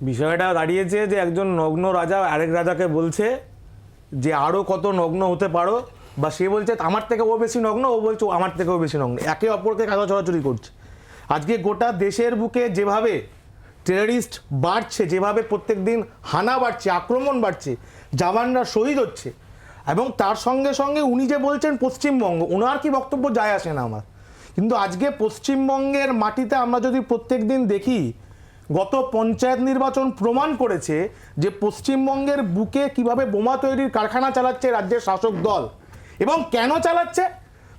বিষয়টা দাঁড়িয়েছে যে একজন নগ্ন রাজা আরেক রাজাকে বলছে যে আরও কত নগ্ন হতে পারো, বা সে বলছে আমার থেকে ও বেশি নগ্ন, ও বলছে আমার থেকেও বেশি নগ্ন। একে অপরকে কাগজ ছড়াছড়ি করছে। আজকে গোটা দেশের বুকে যেভাবে টেররিস্ট বাড়ছে, যেভাবে প্রত্যেক দিন হানা বাড়ছে, আক্রমণ বাড়ছে, জওয়ানরা শহীদ হচ্ছে, এবং তার সঙ্গে সঙ্গে উনি যে বলছেন পশ্চিমবঙ্গ ওনার কি বক্তব্য যায় আসে না আমার। কিন্তু আজকে পশ্চিমবঙ্গের মাটিতে আমরা যদি প্রত্যেক দিন দেখি গত পঞ্চায়েত নির্বাচন প্রমাণ করেছে যে পশ্চিমবঙ্গের বুকে কীভাবে বোমা তৈরির কারখানা চালাচ্ছে রাজ্যের শাসক দল। এবং কেন চালাচ্ছে?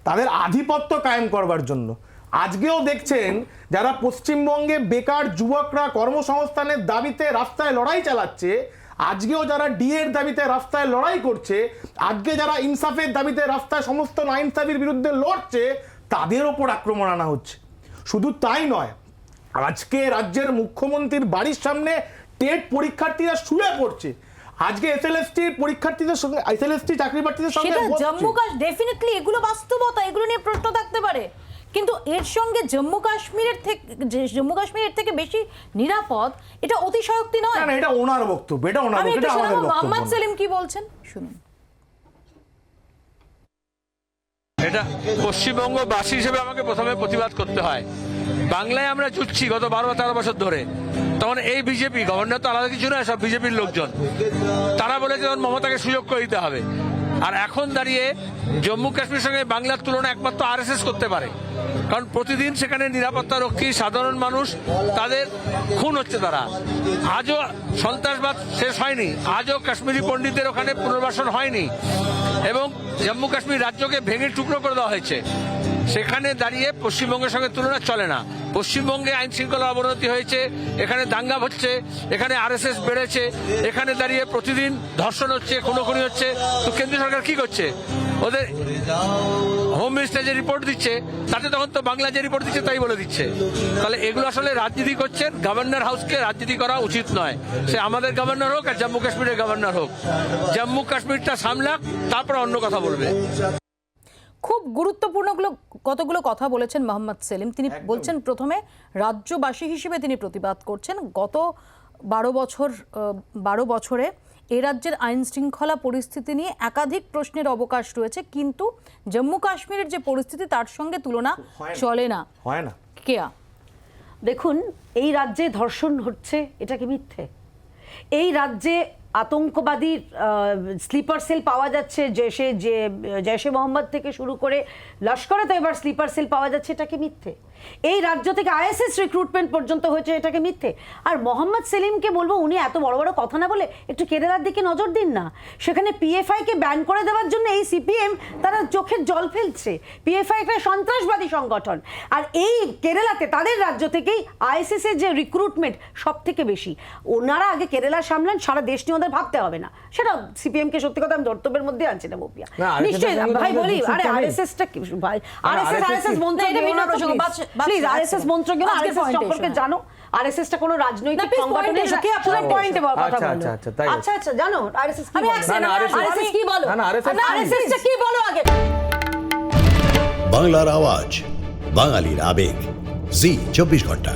তাদের আধিপত্য কায়েম করবার জন্য। আজকেও দেখছেন যারা পশ্চিমবঙ্গে বেকার যুবকরা কর্মসংস্থানের দাবিতে রাস্তায় লড়াই চালাচ্ছে, আজকেও যারা ডিএর দাবিতে রাস্তায় লড়াই করছে, আজকে যারা ইনসাফের দাবিতে রাস্তায় সমস্ত নাইনসাফির বিরুদ্ধে লড়ছে, তাদের ওপর আক্রমণ আনা হচ্ছে। শুধু তাই নয় আজকে রাজ্যের মুখ্যমন্ত্রীর বাড়ির সামনে টেট পরীক্ষার্থীরা শুয়ে পড়ছে। আজকে এসএলএসটি পরীক্ষার্থীদের সঙ্গে এসএলএসটি চাকরি প্রার্থীদের সঙ্গে সেটা জম্মু কাশ্মীর ডেফিনেটলি এগুলো বাস্তবতা এগুলো নিয়ে প্রশ্ন থাকতে পারে। কিন্তু এর সঙ্গে জম্মু কাশ্মীরের থেকে জম্মু কাশ্মীরের থেকে বেশি নিরাপদ এটা অতিশয়োক্তি নয়। না না এটা ওনার বক্তব্য এটা ওনার আমি বক্তব্য এটা আমাদের বক্তব্য মোহাম্মদ সেলিম কি বলছেন? শুনুন। এটা পশ্চিমবঙ্গবাসী হিসেবে আমাকে প্রথমে প্রতিবাদ করতে হয়। বাংলায় আমরা জুটছি গত বারো তেরো বছর ধরে। তখন এই বিজেপি, গভর্নর তো আলাদা কিছু নয়, সব বিজেপির লোকজন। তারা বলেছে তখন মমতাকে সুযোগ করে দিতে হবে। আর এখন দাঁড়িয়ে জম্মু কাশ্মীর সঙ্গে বাংলার তুলনা একমাত্র আরএসএস করতে পারে। কারণ প্রতিদিন সেখানে নিরাপত্তা রক্ষী, সাধারণ মানুষ, তাদের খুন হচ্ছে তারা। আজও সন্ত্রাসবাদ শেষ হয়নি। আজও কাশ্মীরি পণ্ডিতদের ওখানে পুনর্বাসন হয়নি। এবং জম্মু কাশ্মীর রাজ্যকে ভেঙে টুকরো করে দেওয়া হয়েছে। সেখানে দাঁড়িয়ে পশ্চিমবঙ্গের সঙ্গে তুলনা চলে না। পশ্চিমবঙ্গে আইন শৃঙ্খলা অবনতি হয়েছে, এখানে দাঙ্গা হচ্ছে, এখানে আরএসএস বেড়েছে, এখানে দাঁড়িয়ে প্রতিদিন ধর্ষণ হচ্ছে, খুনোখুনি হচ্ছে। তো কেন্দ্রীয় সরকার কি করছে? ওদের হোম মিনিস্টার যে রিপোর্ট দিচ্ছে, তাতে তখন তো বাংলা যে রিপোর্ট দিচ্ছে, তাই বলে দিচ্ছে। তাহলে এগুলো আসলে রাজনীতি করছেন গভর্নর হাউসকে রাজনীতি করা উচিত নয়। সে আমাদের গভর্নর হোক আর জম্মু কাশ্মীরের গভর্নর হোক। জম্মু কাশ্মীরটা সামলাক, তারপর অন্য কথা বলবে। খুব গুরুত্বপূর্ণগুলো কতগুলো কথা বলেছেন মোহাম্মদ সেলিম। তিনি বলছেন প্রথমে রাজ্যবাসী হিসেবে তিনি প্রতিবাদ করছেন। গত বারো বছর বারো বছরে এ রাজ্যের আইন শৃঙ্খলা পরিস্থিতি নিয়ে একাধিক প্রশ্নের অবকাশ রয়েছে কিন্তু জম্মু কাশ্মীরের যে পরিস্থিতি তার সঙ্গে তুলনা চলে না। হয় না। কেয়া? দেখুন এই রাজ্যে ধর্ষণ হচ্ছে এটা কি মিথ্যে? এই রাজ্যে আতঙ্কবাদীর স্লিপার সেল পাওয়া যাচ্ছে জেশে যে জেশে মোহাম্মদ থেকে শুরু করে লস্করে তো এবার স্লিপার সেল পাওয়া যাচ্ছে, এটাকে মিথ্যে। এই রাজ্য থেকে আইএসএস রিক্রুটমেন্ট পর্যন্ত হয়েছে, এটাকে মিথ্যে। আর মোহাম্মদ সেলিমকে বলব, উনি এত বড় বড় কথা না বলে একটু কেরালার দিকে নজর দিন না। সেখানে পিএফআইকে ব্যান করে দেওয়ার জন্য এই সিপিএম তারা চোখের জল ফেলছে। পিএফআই একটা সন্ত্রাসবাদী সংগঠন। আর এই কেরালাতে, তাদের রাজ্য থেকেই আইএসএস এর যে রিক্রুটমেন্ট সব থেকে বেশি। ওনারা আগে কেরালা সামলান, সারা দেশ নিয়ে ওদের ভাবতে হবে না। সেটা সিপিএম কে সত্যি কথা আমি ধর্তব্যের মধ্যে আনছি না বপিয়া। নিশ্চয়ই ভাই বলি আরে। আরএসএস টা কি ভাই আরএসএস আরএসএস মন্ত্র এটা ভিন্ন প্রসঙ্গ। প্লিজ। আরএসএস মন্ত্র আরএসএস সম্পর্কে জানো আরএসএস টা কোনো রাজনৈতিক please সংগঠন point এ আপনার পুরো পয়েন্টে কথা বলো আচ্ছা, আচ্ছা, তাই আচ্ছা আচ্ছা জানো আরএসএস কি বলে? RSS কি বলো? না, না, RSS টা কি বলো আগে? বাংলার আওয়াজ বাঙালির আবেগ। জি চব্বিশ ঘণ্টা।